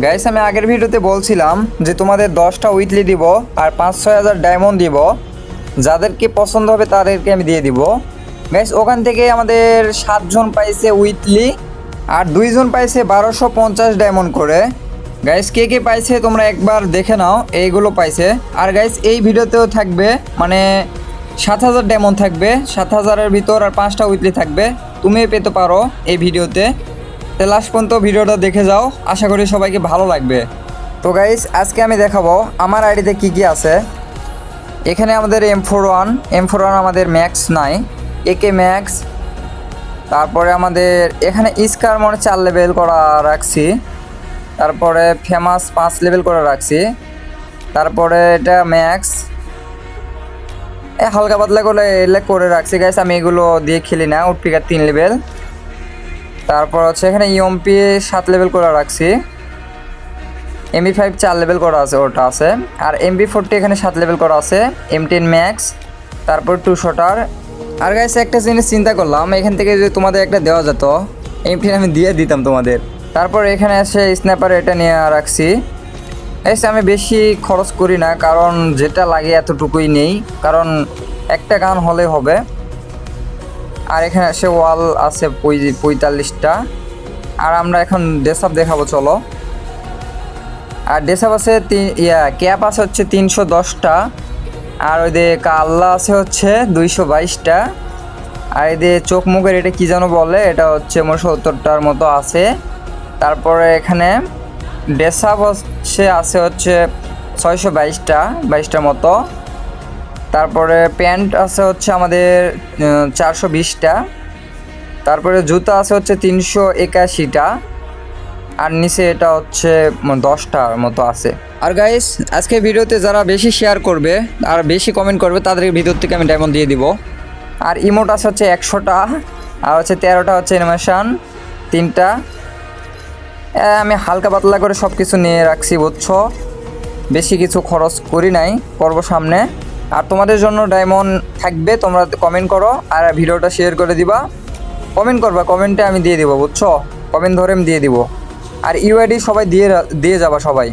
Guys আমি আগের ভিডিওতে বলছিলাম যে তোমাদের দশটা উইকলি দিব আর পাঁচ ছয় হাজার ডায়মন্ড দিব। যাদেরকে পছন্দ হবে তাদেরকে আমি দিয়ে দিব। গাইস ওখান থেকে আমাদের সাতজন পাইছে উইকলি আর দুইজন পাইছে বারোশো পঞ্চাশ ডায়মন্ড করে। গাইস কে কে পাইছে তোমরা একবার দেখে নাও, এইগুলো পাইছে। আর গাইস এই ভিডিওতেও থাকবে মানে সাত হাজার ডায়মন্ড থাকবে, সাত হাজারের ভিতর আর পাঁচটা উইকলি থাকবে। তুমি পেতে পারো এই ভিডিওতে। তো লাস্ট পর্যন্ত ভিডিওটা দেখে যাও। আশা করি সবাইকে ভালো লাগবে। তো গাইস আজকে আমি দেখাবো আমার আইডিতে কি কি আছে। এখানে আমাদের M four one M four one আমাদের ম্যাক্স নাই। একে ম্যাক্স তারপরে আমাদের এখানে স্কার মনে চার লেভেল করা রাখছি। তারপরে ফেমাস পাঁচ লেভেল করে রাখছি। তারপরে এটা ম্যাক্স এ হালকা পাতলা করে এলে করে রাখছি। গাইস আমি এগুলো দিয়ে খেলি না, উটপিকার তিন লেভেল তারপর হচ্ছে এখানে ইএমপি সাত লেভেল করে রাখছি। এমবি ফাইভ চার লেভেল করা আছে, ওটা আছে। আর এমবি ফোরটি এখানে সাত লেভেল করা আছে এম টেন ম্যাক্স তারপর টু শটার আর গাইছে একটা জিনিস চিন্তা করলাম, এখান থেকে যদি তোমাদের একটা দেওয়া যেত এম টেন আমি দিয়ে দিতাম তোমাদের। তারপর এখানে এসে স্ন্যাপার এটা নিয়ে রাখছি। এসে আমি বেশি খরচ করি না, কারণ যেটা লাগে এতটুকুই নেই। কারণ একটা গান হলে হবে। আর এখানে এসে ওয়াল আছে পঁয়তাল্লিশটা। আর আমরা এখন ডেসাপ দেখাবো, চলো। আর ডেসাপ আছে তিন- ইয়া, ক্যাপ আছে হচ্ছে তিনশো দশটা। আর ওই দিয়ে কাল্লা আছে হচ্ছে দুইশো বাইশটা। আর এই দিয়ে চোখ মুখের এটা কী যেন বলে, এটা হচ্ছে মোট সত্তরটার মতো আছে। তারপরে এখানে ডেসাপ হচ্ছে আছে হচ্ছে ছয়শো বাইশটা, বাইশটার মতো। তারপরে প্যান্ট আছে হচ্ছে আমাদের চারশো বিশটা। তারপরে জুতা আছে হচ্ছে তিনশো একাশিটা। আর নিচে এটা হচ্ছে দশটার মতো আছে। আর গাইস আজকে ভিডিওতে যারা বেশি শেয়ার করবে আর বেশি কমেন্ট করবে, তাদের ভিডিও থেকে আমি ডায়মন্ড দিয়ে দিব। আর ইমোট আছে হচ্ছে একশোটা, আর হচ্ছে তেরোটা হচ্ছে অ্যানিমেশন তিনটা। আমি হালকা পাতলা করে সব কিছু নিয়ে রাখছি, বুঝছ? বেশি কিছু খরচ করি নাই, করব সামনে। আর তোমাদের জন্য ডায়মন্ড থাকবে, তোমরা কমেন্ট করো আর ভিডিওটা শেয়ার করে দিবা। কমেন্ট করবা কমেন্টে আমি দিয়ে দিব, বুঝছ? কমেন্ট ধরে আমি দিয়ে দিব। আর ইউআইডি সবাই দিয়ে দিয়ে যাবা সবাই।